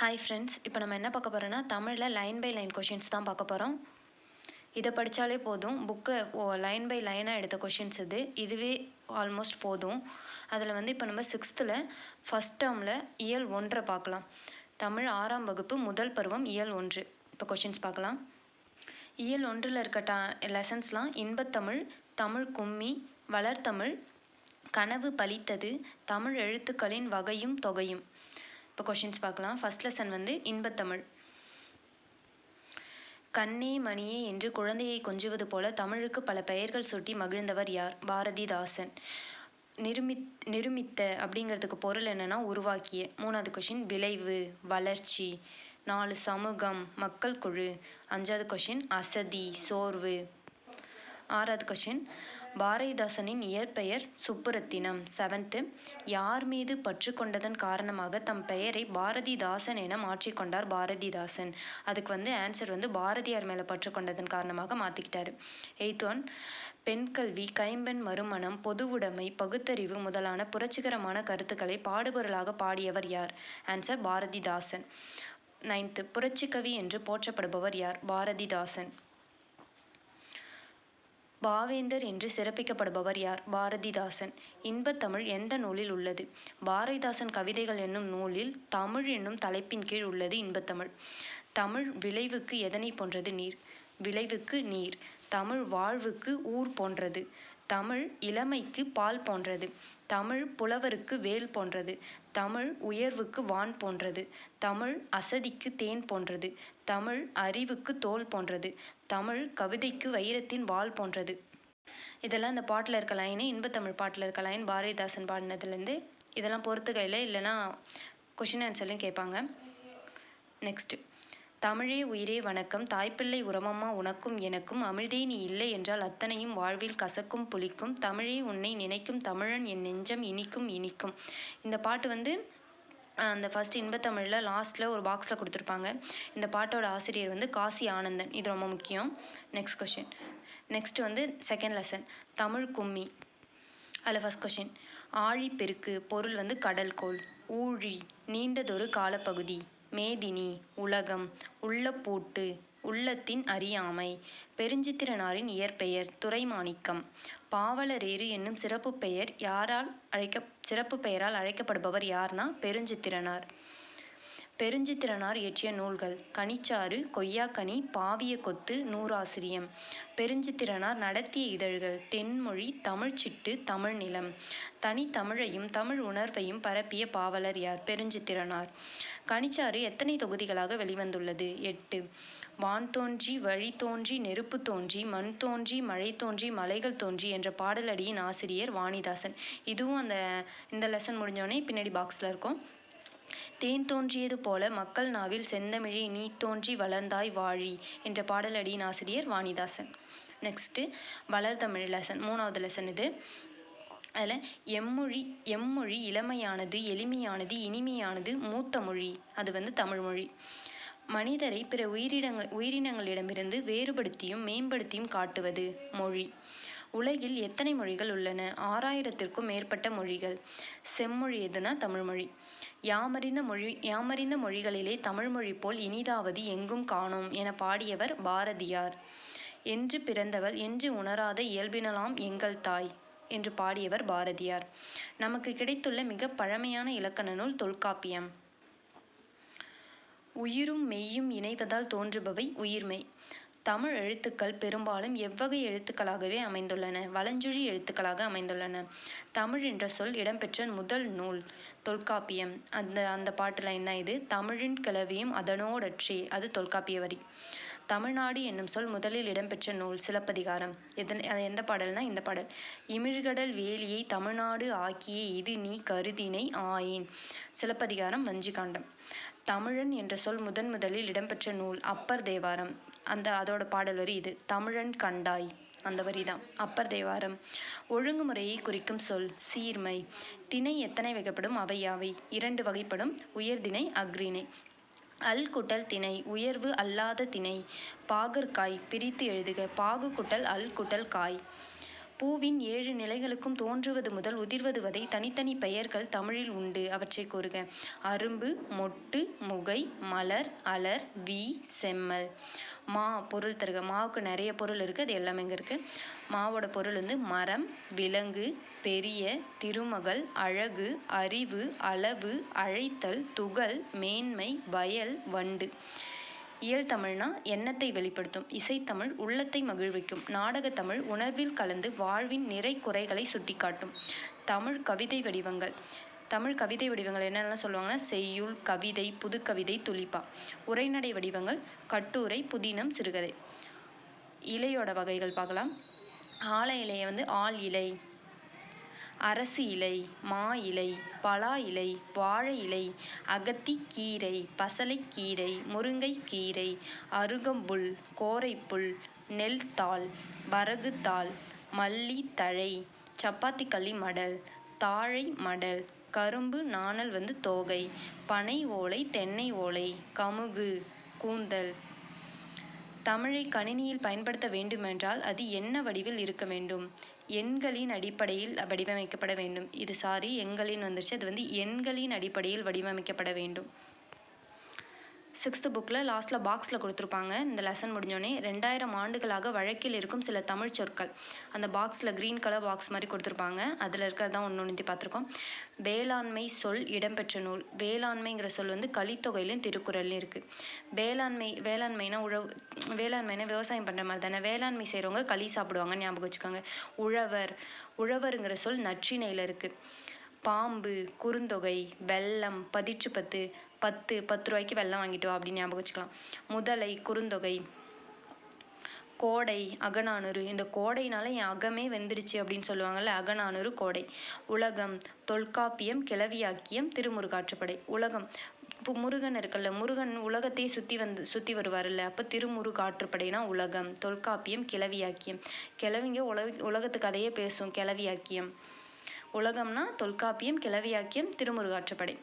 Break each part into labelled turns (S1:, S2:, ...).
S1: hi friends இப்போ நம்ம என்ன பார்க்க போகிறோன்னா தமிழில் லைன் பை லைன் கொஷின்ஸ் தான் பார்க்க போகிறோம் இதை படித்தாலே போதும் புக்கு லைன் பை லைனாக எடுத்த கொஷின்ஸ் இது இதுவே ஆல்மோஸ்ட் போதும் அதில் வந்து இப்போ நம்ம சிக்ஸ்த்தில் ஃபஸ்ட் டேர்மில் இயல் ஒன்றை பார்க்கலாம் தமிழ் ஆறாம் வகுப்பு முதல் பருவம் இயல் ஒன்று இப்போ கொஷின்ஸ் பார்க்கலாம் இயல் ஒன்றில் இருக்க டா லெசன்ஸ்லாம் இன்பத்தமிழ் தமிழ் கும்மி வளர்த்தமிழ் கனவு பழித்தது தமிழ் எழுத்துக்களின் வகையும் தொகையும் இப்போ கொஷின்ஸ் பார்க்கலாம் ஃபஸ்ட் லெசன் வந்து இன்பத்தமிழ் கண்ணே மணியே என்று குழந்தையை கொஞ்சுவது போல தமிழுக்கு பல பெயர்கள் சூட்டி மகிழ்ந்தவர் யார் பாரதிதாசன் நிருமித் நிருமித்த அப்படிங்கிறதுக்கு பொருள் என்னென்னா உருவாக்கிய மூணாவது கொஷின் விளைவு வளர்ச்சி நாலு சமூகம் மக்கள் குழு அஞ்சாவது கொஷின் அசதி சோர்வு ஆறாவது கொஷின் பாரதிதாசனின் இயற்பெயர் சுப்புரத்தினம் செவன்த்து யார் மீது பற்று கொண்டதன் காரணமாக தம் பெயரை பாரதிதாசன் என மாற்றிக்கொண்டார் பாரதிதாசன் அதுக்கு வந்து ஆன்சர் வந்து பாரதியார் மேலே பற்று கொண்டதன் காரணமாக மாற்றிக்கிட்டார் எய்த் ஒன் பெண் கல்வி கைம்பெண் மறுமணம் பொதுவுடைமை பகுத்தறிவு முதலான புரட்சிகரமான கருத்துக்களை பாடுபொருளாக பாடியவர் யார் ஆன்சர் பாரதிதாசன் நைன்த்து புரட்சிக்கவி என்று போற்றப்படுபவர் யார் பாரதிதாசன் பாவேந்தர் என்று சிறப்பிக்கப்படுபவர் யார் பாரதிதாசன் இன்பத்தமிழ் எந்த நூலில் உள்ளது பாரதிதாசன் கவிதைகள் என்னும் நூலில் தமிழ் என்னும் தலைப்பின் கீழ் உள்ளது இன்பத்தமிழ் தமிழ் விளைவுக்கு எதனை போன்றது நீர் விளைவுக்கு நீர் தமிழ் வாழ்வுக்கு ஊர் போன்றது தமிழ் இளமைக்கு பால் போன்றது தமிழ் புலவருக்கு வேல் போன்றது தமிழ் உயர்வுக்கு வான் போன்றது தமிழ் அசதிக்கு தேன் போன்றது தமிழ் அறிவுக்கு தோல் போன்றது தமிழ் கவிதைக்கு வைரத்தின் வாள் போன்றது இதெல்லாம் இந்த பாட்டில் இருக்க லைனு இன்பத்தமிழ் பாட்டில் இருக்க லைன் பாரதிதாசன் பாடினதுலேருந்து இதெல்லாம் கையில் இல்லைன்னா கொஷின் ஆன்சர்லையும் கேட்பாங்க நெக்ஸ்ட்டு தமிழே உயிரே வணக்கம் தாய்ப்பிள்ளை உரமம்மா உனக்கும் எனக்கும் அமிழ்தே நீ இல்லை என்றால் அத்தனையும் வாழ்வில் கசக்கும் புளிக்கும் தமிழே உன்னை நினைக்கும் தமிழன் என் நெஞ்சம் இனிக்கும் இனிக்கும் இந்த பாட்டு வந்து அந்த ஃபஸ்ட் இன்பத்தமிழில் லாஸ்ட்டில் ஒரு பாக்ஸில் கொடுத்துருப்பாங்க இந்த பாட்டோட ஆசிரியர் வந்து காசி ஆனந்தன் இது ரொம்ப முக்கியம் நெக்ஸ்ட் கொஷின் நெக்ஸ்ட் வந்து செகண்ட் லெசன் தமிழ் கும்மி அதில் ஃபஸ்ட் கொஷின் ஆழி பெருக்கு பொருள் வந்து கடல்கோள் ஊழி நீண்டதொரு காலப்பகுதி மேதினி உலகம் உள்ள பூட்டு உள்ளத்தின் அறியாமை பெருஞ்சித்திரனாரின் இயற்பெயர் துறைமாணிக்கம் பாவலரேறு என்னும் சிறப்பு பெயர் யாரால் அழைக்க சிறப்பு பெயரால் அழைக்கப்படுபவர் யார்னா பெருஞ்சித்திரனார் பெருஞ்சித்திரனார் இயற்றிய நூல்கள் கனிச்சாறு கொய்யாக்கனி பாவிய கொத்து நூறாசிரியம் பெருஞ்சித்திரனார் நடத்திய இதழ்கள் தென்மொழி தமிழ்ச்சிட்டு தமிழ்நிலம் தனி தமிழையும் தமிழ் உணர்வையும் பரப்பிய பாவலர் யார் பெருஞ்சித்திரனார் கனிச்சாறு எத்தனை தொகுதிகளாக வெளிவந்துள்ளது எட்டு வான் தோன்றி வழி தோன்றி நெருப்பு தோன்றி மண் தோன்றி மழை தோன்றி மலைகள் தோன்றி என்ற பாடலடியின் ஆசிரியர் வாணிதாசன் இதுவும் அந்த இந்த லெசன் முடிஞ்சோடனே பின்னாடி பாக்ஸில் இருக்கும் தேன் தோன்றியது போல மக்கள் நாவில் செந்தமிழி நீ தோன்றி வளர்ந்தாய் வாழி என்ற பாடலடியின் ஆசிரியர் வாணிதாசன் நெக்ஸ்ட்டு வளர் தமிழ் லெசன் மூணாவது லெசன் இது அதில் எம்மொழி எம்மொழி இளமையானது எளிமையானது இனிமையானது மூத்த மொழி அது வந்து தமிழ்மொழி மனிதரை பிற உயிரினங்கள் உயிரினங்களிடமிருந்து வேறுபடுத்தியும் மேம்படுத்தியும் காட்டுவது மொழி உலகில் எத்தனை மொழிகள் உள்ளன ஆறாயிரத்திற்கும் மேற்பட்ட மொழிகள் செம்மொழி எதுனா தமிழ்மொழி யாமறிந்த மொழி யாமறிந்த மொழிகளிலே தமிழ்மொழி போல் இனிதாவது எங்கும் காணோம் என பாடியவர் பாரதியார் என்று பிறந்தவள் என்று உணராத இயல்பினலாம் எங்கள் தாய் என்று பாடியவர் பாரதியார் நமக்கு கிடைத்துள்ள மிக பழமையான இலக்கண நூல் தொல்காப்பியம் உயிரும் மெய்யும் இணைவதால் தோன்றுபவை உயிர்மை தமிழ் எழுத்துக்கள் பெரும்பாலும் எவ்வகை எழுத்துக்களாகவே அமைந்துள்ளன வலஞ்சுழி எழுத்துக்களாக அமைந்துள்ளன தமிழ் என்ற சொல் இடம்பெற்ற முதல் நூல் தொல்காப்பியம் அந்த அந்த பாட்டு லைன் தான் இது தமிழின் கிளவியும் அதனோடற்றி அது தொல்காப்பிய வரி தமிழ்நாடு என்னும் சொல் முதலில் இடம்பெற்ற நூல் சிலப்பதிகாரம் எதன் எந்த பாடல்னா இந்த பாடல் இமிழ்கடல் வேலியை தமிழ்நாடு ஆக்கிய இது நீ கருதினை ஆயின் சிலப்பதிகாரம் வஞ்சிகாண்டம் தமிழன் என்ற சொல் முதன் முதலில் இடம்பெற்ற நூல் அப்பர் தேவாரம் அந்த அதோட பாடல் வரி இது தமிழன் கண்டாய் அந்த வரி தான் அப்பர் தேவாரம் ஒழுங்குமுறையை குறிக்கும் சொல் சீர்மை திணை எத்தனை வகைப்படும் அவையாவை இரண்டு வகைப்படும் உயர்திணை அக்ரிணை அல் குட்டல் திணை உயர்வு அல்லாத திணை பாகற்காய் பிரித்து எழுதுக பாகு குட்டல் அல் குட்டல் காய் பூவின் ஏழு நிலைகளுக்கும் தோன்றுவது முதல் உதிர்வது வதை தனித்தனி பெயர்கள் தமிழில் உண்டு அவற்றை கூறுக அரும்பு மொட்டு முகை மலர் அலர் வி செம்மல் மா பொருள் தருக மாவுக்கு நிறைய பொருள் இருக்குது அது எல்லாமே இங்கே இருக்குது மாவோட பொருள் வந்து மரம் விலங்கு பெரிய திருமகள் அழகு அறிவு அளவு அழைத்தல் துகள் மேன்மை வயல் வண்டு இயல் தமிழ்னா எண்ணத்தை வெளிப்படுத்தும் இசைத்தமிழ் உள்ளத்தை மகிழ்விக்கும் நாடகத்தமிழ் உணர்வில் கலந்து வாழ்வின் நிறை குறைகளை சுட்டிக்காட்டும் தமிழ் கவிதை வடிவங்கள் தமிழ் கவிதை வடிவங்கள் என்னென்னலாம் சொல்லுவாங்கன்னா செய்யுள் கவிதை புதுக்கவிதை துளிப்பா உரைநடை வடிவங்கள் கட்டுரை புதினம் சிறுகதை இலையோட வகைகள் பார்க்கலாம் ஆலை இலையை வந்து ஆள் இலை அரசு இலை மா இலை பலா இலை வாழை இலை அகத்தி கீரை பசலைக் கீரை முருங்கைக் கீரை அருகம்புல் கோரைப்புல் வரகு தாள் மல்லி தழை சப்பாத்தி களி மடல் தாழை மடல் கரும்பு நாணல் வந்து தோகை பனை ஓலை தென்னை ஓலை கமுகு கூந்தல் தமிழை கணினியில் பயன்படுத்த வேண்டுமென்றால் அது என்ன வடிவில் இருக்க வேண்டும் எண்களின் அடிப்படையில் வடிவமைக்கப்பட வேண்டும் இது சாரி எண்களின் வந்துருச்சு அது வந்து எண்களின் அடிப்படையில் வடிவமைக்கப்பட வேண்டும் சிக்ஸ்த்து புக்கில் லாஸ்ட்டில் பாக்ஸில் கொடுத்துருப்பாங்க இந்த லெசன் முடிஞ்சோடனே ரெண்டாயிரம் ஆண்டுகளாக வழக்கில் இருக்கும் சில தமிழ் சொற்கள் அந்த பாக்ஸில் க்ரீன் கலர் பாக்ஸ் மாதிரி கொடுத்துருப்பாங்க அதில் இருக்கிறது தான் ஒன்று ஒன்று பார்த்துருக்கோம் வேளாண்மை சொல் இடம்பெற்ற நூல் வேளாண்மைங்கிற சொல் வந்து கலித்தொகையிலும் திருக்குறள்லையும் இருக்குது வேளாண்மை வேளாண்மைனா உழவு வேளாண்மைனா விவசாயம் பண்ணுற மாதிரி தானே வேளாண்மை செய்கிறவங்க களி சாப்பிடுவாங்க ஞாபகம் வச்சுக்கோங்க உழவர் உழவருங்கிற சொல் நற்றிணையில் இருக்குது பாம்பு குறுந்தொகை வெள்ளம் பதிச்சு பத்து பத்து பத்து ரூபாய்க்கு வெள்ளம் வாங்கிட்டு வா அப்படின்னு ஞாபகம் வச்சுக்கலாம் முதலை குறுந்தொகை கோடை அகநானூறு இந்த கோடைனால என் அகமே வெந்துருச்சு அப்படின்னு சொல்லுவாங்கள்ல அகநானூறு கோடை உலகம் தொல்காப்பியம் கிளவியாக்கியம் திருமுருகாற்றுப்படை உலகம் இப்போ முருகன் இருக்குல்ல முருகன் உலகத்தையே சுற்றி வந்து சுற்றி வருவார்ல அப்போ திருமுருகாற்றுப்படைனா உலகம் தொல்காப்பியம் கிளவியாக்கியம் கிளவிங்க உலக உலகத்துக்கு அதையே பேசும் கிளவியாக்கியம் உலகம்னா தொல்காப்பியம் கிளவியாக்கியம் திருமுருகாற்றுப்படை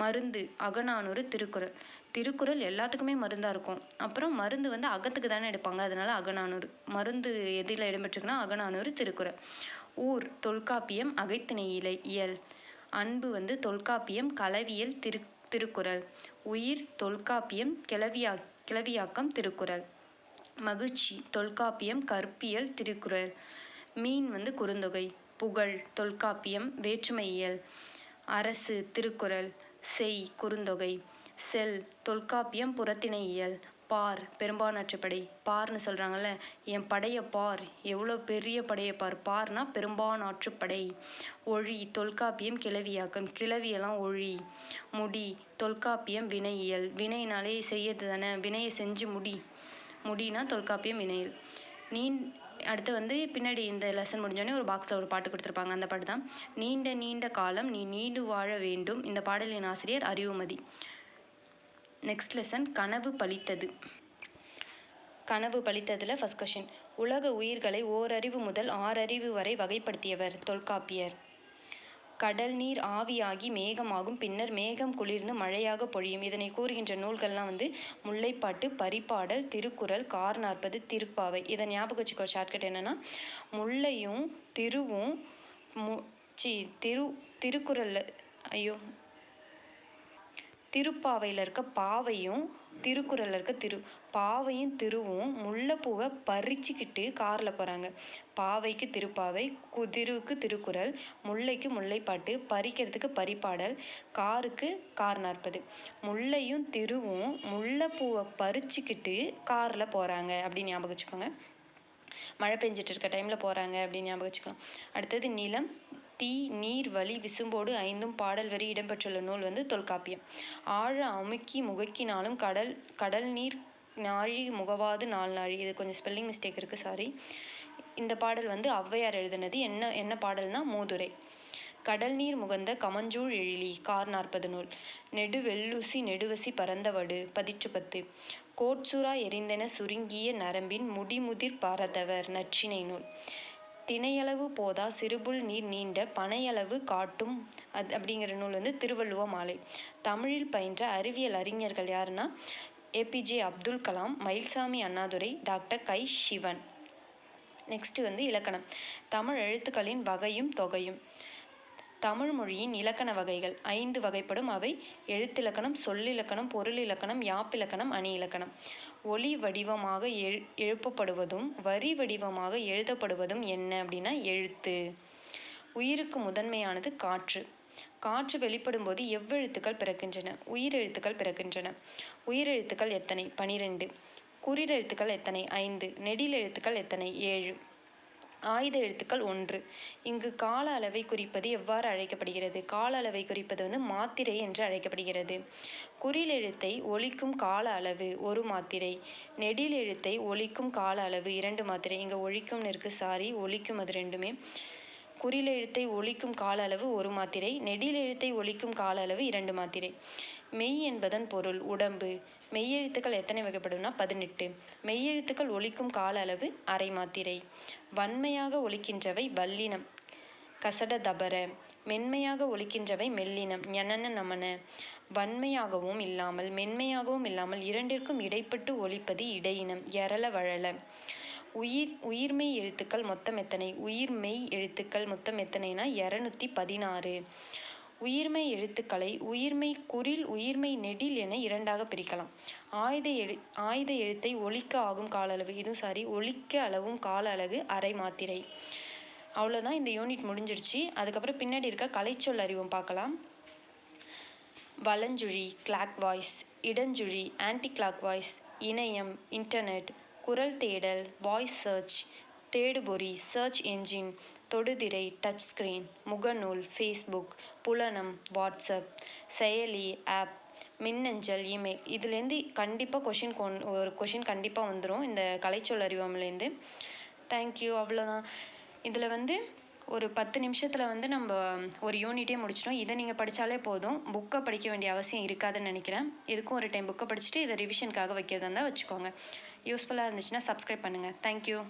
S1: மருந்து அகநானூறு திருக்குறள் திருக்குறள் எல்லாத்துக்குமே மருந்தாக இருக்கும் அப்புறம் மருந்து வந்து அகத்துக்கு தானே எடுப்பாங்க அதனால அகநானூறு மருந்து எதில் இடம்பெற்றுக்குன்னா அகநானூறு திருக்குறள் ஊர் தொல்காப்பியம் அகைத்திணை இலை இயல் அன்பு வந்து தொல்காப்பியம் கலவியல் திரு திருக்குறள் உயிர் தொல்காப்பியம் கிளவியா கிளவியாக்கம் திருக்குறள் மகிழ்ச்சி தொல்காப்பியம் கற்பியல் திருக்குறள் மீன் வந்து குறுந்தொகை புகழ் தொல்காப்பியம் வேற்றுமையியல் அரசு திருக்குறள் செய் குறுந்தொகை செல் தொல்காப்பியம் புறத்தினையியல் பார் பெரும்பானாற்றுப்படை பார்னு சொல்கிறாங்கல்ல என் படையை பார் எவ்வளோ பெரிய படையை பார் பார்னா பெரும்பானாற்றுப்படை ஒழி தொல்காப்பியம் கிளவியாக்கம் கிளவியெல்லாம் ஒழி முடி தொல்காப்பியம் வினையியல் வினைனாலே செய்யறது தானே வினையை செஞ்சு முடி முடினா தொல்காப்பியம் வினையில் நீ அடுத்து வந்து பின்னாடி இந்த லெசன் முடிஞ்சோடனே ஒரு பாக்ஸில் ஒரு பாட்டு கொடுத்துருப்பாங்க அந்த பாட்டு தான் நீண்ட நீண்ட காலம் நீ நீண்டு வாழ வேண்டும் இந்த பாடலின் ஆசிரியர் அறிவுமதி நெக்ஸ்ட் லெசன் கனவு பழித்தது கனவு பழித்ததில் ஃபஸ்ட் கொஷின் உலக உயிர்களை ஓரறிவு முதல் ஆறறிவு வரை வகைப்படுத்தியவர் தொல்காப்பியர் கடல் நீர் ஆவியாகி மேகமாகும் பின்னர் மேகம் குளிர்ந்து மழையாக பொழியும் இதனை கூறுகின்ற நூல்கள்லாம் வந்து முல்லைப்பாட்டு பரிப்பாடல் திருக்குறள் கார் நாற்பது திருப்பாவை இதை ஞாபகம் வச்சுக்கோ ஷார்ட்கட் என்னென்னா முல்லையும் திருவும் மு சி திரு திருக்குறளில் ஐயோ திருப்பாவையில் இருக்க பாவையும் திருக்குறளில் இருக்க திரு பாவையும் திருவும் முல்லைப்பூவை பறிச்சுக்கிட்டு காரில் போகிறாங்க பாவைக்கு திருப்பாவை குதிருக்கு திருக்குறள் முல்லைக்கு முல்லைப்பாட்டு பறிக்கிறதுக்கு பறிப்பாடல் காருக்கு கார் நாற்பது முல்லையும் திருவும் முல்லைப்பூவை பறிச்சுக்கிட்டு காரில் போகிறாங்க அப்படின்னு ஞாபகம் வச்சுக்கோங்க மழை பெஞ்சிட்டு இருக்க டைமில் போகிறாங்க அப்படின்னு ஞாபகம் வச்சுக்கலாம் அடுத்தது நிலம் தீ நீர் வழி விசும்போடு ஐந்தும் பாடல் வரி இடம்பெற்றுள்ள நூல் வந்து தொல்காப்பியம் ஆழ அமுக்கி முகக்கினாலும் கடல் கடல் நீர் நாழி முகவாது நாள் நாழி இது கொஞ்சம் ஸ்பெல்லிங் மிஸ்டேக் இருக்குது சாரி இந்த பாடல் வந்து ஔவையார் எழுதினது என்ன என்ன பாடல்னா மூதுரை கடல் நீர் முகந்த கமஞ்சூழ் எழிலி கார் நாற்பது நூல் நெடு வெள்ளுசி நெடுவசி பரந்தவடு பதிற்று பத்து கோட்சூரா எரிந்தென சுருங்கிய நரம்பின் முடிமுதிர் பாரதவர் நச்சினை நூல் தினையளவு போதா சிறுபுல் நீர் நீண்ட பனையளவு காட்டும் அது அப்படிங்கிற நூல் வந்து திருவள்ளுவ மாலை தமிழில் பயின்ற அறிவியல் அறிஞர்கள் யாருன்னா APJ Abdul Kalam Mayilsamy Annadurai doctor K Sivan next வந்து இலக்கணம் தமிழ் எழுத்துக்களின் வகையும் தொகையும் தமிழ் மொழியின் இலக்கண வகைகள் ஐந்து வகைப்படும் அவை எழுத்திலக்கணம் சொல்லிலக்கணம் பொருள் இலக்கணம் யாப்பிலக்கணம் அணி இலக்கணம் ஒளி வடிவமாக எழு எழுப்பப்படுவதும் வரி வடிவமாக எழுதப்படுவதும் என்ன அப்படின்னா எழுத்து உயிருக்கு முதன்மையானது காற்று காற்று வெளிப்படும் போது எவ்வெழுத்துக்கள் பிறக்கின்றன உயிரெழுத்துக்கள் பிறக்கின்றன உயிரெழுத்துக்கள் எத்தனை பனிரெண்டு குறிலெழுத்துக்கள் எத்தனை ஐந்து நெடிலெழுத்துக்கள் எத்தனை ஏழு ஆயுத எழுத்துக்கள் ஒன்று இங்கு கால அளவை குறிப்பது எவ்வாறு அழைக்கப்படுகிறது கால அளவை குறிப்பது வந்து மாத்திரை என்று அழைக்கப்படுகிறது குறில் எழுத்தை ஒழிக்கும் கால அளவு ஒரு மாத்திரை நெடில் எழுத்தை ஒழிக்கும் கால அளவு இரண்டு மாத்திரை இங்கே ஒழிக்கும் இருக்குது சாரி ஒழிக்கும் அது ரெண்டுமே குறில் எழுத்தை ஒழிக்கும் கால அளவு ஒரு மாத்திரை நெடில் எழுத்தை ஒழிக்கும் கால அளவு இரண்டு மாத்திரை மெய் என்பதன் பொருள் உடம்பு மெய்யெழுத்துக்கள் எத்தனை வகைப்படும்னா பதினெட்டு மெய்யெழுத்துக்கள் ஒழிக்கும் கால அளவு அரை மாத்திரை வன்மையாக ஒழிக்கின்றவை வல்லினம் கசட தபர மென்மையாக ஒழிக்கின்றவை மெல்லினம் ஞனன நமன வன்மையாகவும் இல்லாமல் மென்மையாகவும் இல்லாமல் இரண்டிற்கும் இடைப்பட்டு ஒழிப்பது இடையினம் எரள வழல உயிர் உயிர்மெய் எழுத்துக்கள் மொத்தம் எத்தனை உயிர் மெய் எழுத்துக்கள் மொத்தம் எத்தனைனா இரநூத்தி பதினாறு உயிர்மை எழுத்துக்களை உயிர்மை குறில் உயிர்மை நெடில் என இரண்டாக பிரிக்கலாம் ஆயுத எழு ஆயுத எழுத்தை ஒழிக்க ஆகும் கால அளவு இதுவும் சாரி ஒழிக்க அளவும் கால அளவு அரை மாத்திரை அவ்வளோதான் இந்த யூனிட் முடிஞ்சிருச்சு அதுக்கப்புறம் பின்னாடி இருக்க கலைச்சொல் அறிவும் பார்க்கலாம் வலஞ்சுழி கிளாக் வாய்ஸ் இடஞ்சுழி ஆன்டி கிளாக் வாய்ஸ் இணையம் இன்டர்நெட் குரல் தேடல் வாய்ஸ் சர்ச் தேடுபொறி சர்ச் என்ஜின் தொடுதிரை டச் ஸ்க்ரீன் முகநூல் ஃபேஸ்புக் புலனம் வாட்ஸ்அப் செயலி ஆப் மின்னஞ்சல் இமெயில் இதுலேருந்து கண்டிப்பாக கொஷின் கொன் ஒரு கொஷின் கண்டிப்பாக வந்துடும் இந்த கலைச்சொல் அறிவாமலேருந்து தேங்க்யூ அவ்வளோதான் இதில் வந்து ஒரு பத்து நிமிஷத்தில் வந்து நம்ம ஒரு யூனிட்டே முடிச்சிட்டோம் இதை நீங்கள் படித்தாலே போதும் புக்கை படிக்க வேண்டிய அவசியம் இருக்காதுன்னு நினைக்கிறேன் இதுக்கும் ஒரு டைம் புக்கை படிச்சுட்டு இதை ரிவிஷனுக்காக வைக்கிறதா இருந்தால் வச்சுக்கோங்க யூஸ்ஃபுல்லாக இருந்துச்சுன்னா சப்ஸ்கிரைப் பண்ணுங்கள் தேங்க்யூ